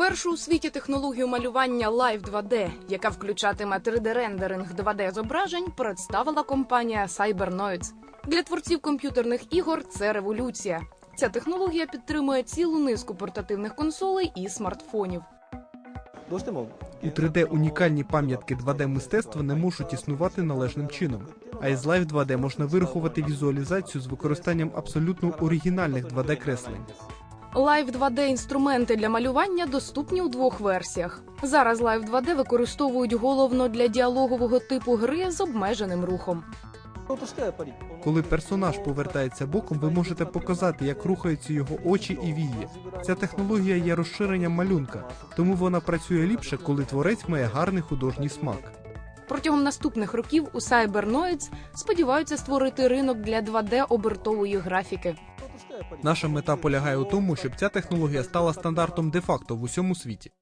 Першу у світі технологію малювання Live 2D, яка включатиме 3D-рендеринг 2D-зображень, представила компанія Cybernoids. Для творців комп'ютерних ігор це революція. Ця технологія підтримує цілу низку портативних консолей і смартфонів. У 3D унікальні пам'ятки 2D-мистецтва не можуть існувати належним чином. А із Live 2D можна вирахувати візуалізацію з використанням абсолютно оригінальних 2D-креслень. Live 2D інструменти для малювання доступні у двох версіях. Зараз Live 2D використовують головно для діалогового типу гри з обмеженим рухом. Коли персонаж повертається боком, ви можете показати, як рухаються його очі і вії. Ця технологія є розширенням малюнка, тому вона працює ліпше, коли творець має гарний художній смак. Протягом наступних років у Cybernoids сподіваються створити ринок для 2D обертової графіки. Наша мета полягає у тому, щоб ця технологія стала стандартом де-факто в усьому світі.